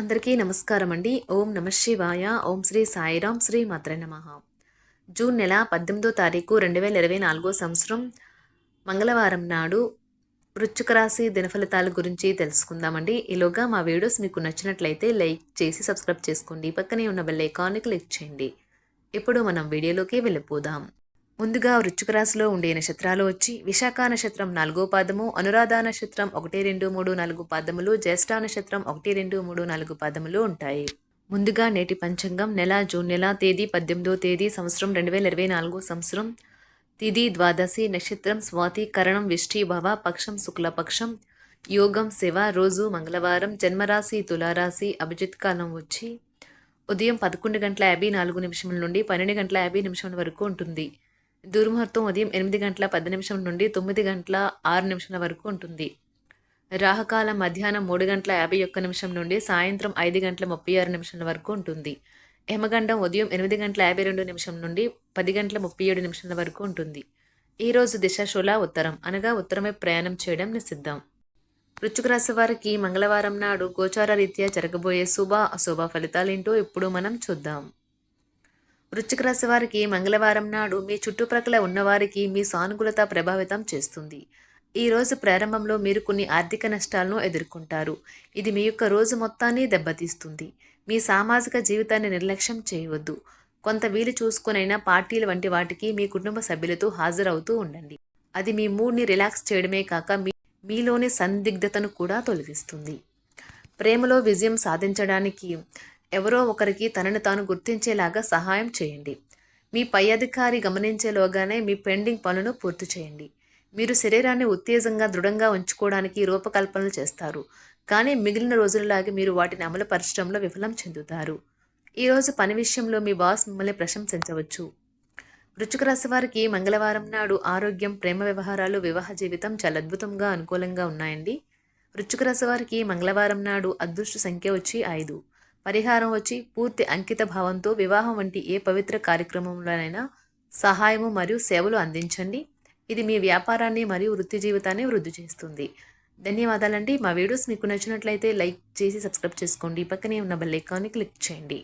అందరికీ నమస్కారం అండి ఓం నమ శివాయ. ఓం శ్రీ సాయిరాం శ్రీ మాత్ర నమ. జూన్ నెల పద్దెనిమిదో తారీఖు రెండు వేల ఇరవై నాలుగో సంవత్సరం మంగళవారం నాడు వృశ్చిక రాశి దినఫలితాల గురించి తెలుసుకుందామండి. ఈలోగా మా వీడియోస్ మీకు నచ్చినట్లయితే లైక్ చేసి సబ్స్క్రైబ్ చేసుకోండి. పక్కనే ఉన్న బెల్ ఐకాన్ని క్లిక్ చేయండి. ఇప్పుడు మనం వీడియోలోకి వెళ్ళిపోదాం. ముందుగా వృచ్చిక రాశిలో ఉండే నక్షత్రాలు వచ్చి విశాఖ నక్షత్రం నాలుగో పాదము అనురాధ నక్షత్రం ఒకటి రెండు మూడు నాలుగు పాదములు జ్యేష్ఠ నక్షత్రం ఒకటి రెండు మూడు నాలుగు పాదములు ఉంటాయి. ముందుగా నేటి పంచాంగం నెల జూన్ నెల తేదీ పద్దెనిమిదో తేదీ సంవత్సరం రెండు వేల ఇరవై నాలుగో సంవత్సరం. తిది ద్వాదశి నక్షత్రం స్వాతి కరణం విష్ఠీభవ భవ పక్షం శుక్లపక్షం. యోగం శివ రోజు మంగళవారం జన్మరాశి తులారాశి అభిజిత్ కాలం వచ్చి ఉదయం పదకొండు గంటల యాభై నాలుగు నిమిషముల నుండి పన్నెండు గంటల యాభై నిమిషముల వరకు ఉంటుంది. దుర్ముహూర్తం ఉదయం ఎనిమిది గంటల పది నిమిషం నుండి తొమ్మిది గంటల ఆరు నిమిషాల వరకు ఉంటుంది. రాహకాలం మధ్యాహ్నం మూడు గంటల యాభై ఒక్క నిమిషం నుండి సాయంత్రం ఐదు గంటల ముప్పై ఆరు నిమిషాల వరకు ఉంటుంది. యమగండం ఉదయం ఎనిమిది గంటల యాభై రెండు నిమిషం నుండి పది గంటల ముప్పై ఏడు నిమిషాల వరకు ఉంటుంది. ఈరోజు దిశ శుల ఉత్తరం. అనగా ఉత్తరమే ప్రయాణం చేయడం నిషిద్ధం. వృశ్చిక రాశి వారికి మంగళవారం నాడు గోచార రీత్యా జరగబోయే శుభ అశుభ ఫలితాలేంటో ఇప్పుడు మనం చూద్దాం. వృశ్చిక రాశి వారికి మంగళవారం నాడు మీ చుట్టుప్రక్కల ఉన్నవారికి మీ సానుకూలత ప్రభావితం చేస్తుంది. ఈ రోజు ప్రారంభంలో మీరు కొన్ని ఆర్థిక నష్టాలను ఎదుర్కొంటారు. ఇది మీ యొక్క రోజు మొత్తాన్ని దెబ్బతీస్తుంది. మీ సామాజిక జీవితాన్ని నిర్లక్ష్యం చేయవద్దు. కొంత వీలు చూసుకునైనా పార్టీలు వంటి వాటికి మీ కుటుంబ సభ్యులతో హాజరవుతూ ఉండండి. అది మీ మూడ్ని రిలాక్స్ చేయడమే కాక మీ మీలోని సందిగ్ధతను కూడా తొలగిస్తుంది. ప్రేమలో విజయం సాధించడానికి ఎవరో ఒకరికి తనను తాను గుర్తించేలాగా సహాయం చేయండి. మీ పై అధికారి గమనించేలోగానే మీ పెండింగ్ పనులను పూర్తి చేయండి. మీరు శరీరాన్ని ఉత్తేజంగా దృఢంగా ఉంచుకోవడానికి రూపకల్పనలు చేస్తారు. కానీ మిగిలిన రోజులలాగే మీరు వాటిని అమలుపరచడంలో విఫలం చెందుతారు. ఈరోజు పని విషయంలో మీ బాస్ మిమ్మల్ని ప్రశంసించవచ్చు. వృశ్చిక రాశి వారికి మంగళవారం నాడు ఆరోగ్యం ప్రేమ వ్యవహారాలు వివాహ జీవితం చాలా అద్భుతంగా అనుకూలంగా ఉన్నాయండి. వృశ్చిక రాశి వారికి మంగళవారం నాడు అదృష్ట సంఖ్య వచ్చి ఐదు. పరిహారం వచ్చి పూర్తి అంకిత భావంతో వివాహం వంటి ఏ పవిత్ర కార్యక్రమంలోనైనా సహాయము మరియు సేవలు అందించండి. ఇది మీ వ్యాపారాన్ని మరియు వృత్తి జీవితాన్ని వృద్ధి చేస్తుంది. ధన్యవాదాలండి. మా వీడియోస్ మీకు నచ్చినట్లయితే లైక్ చేసి సబ్స్క్రైబ్ చేసుకోండి. పక్కనే ఉన్న బెల్ ఐకాన్ని క్లిక్ చేయండి.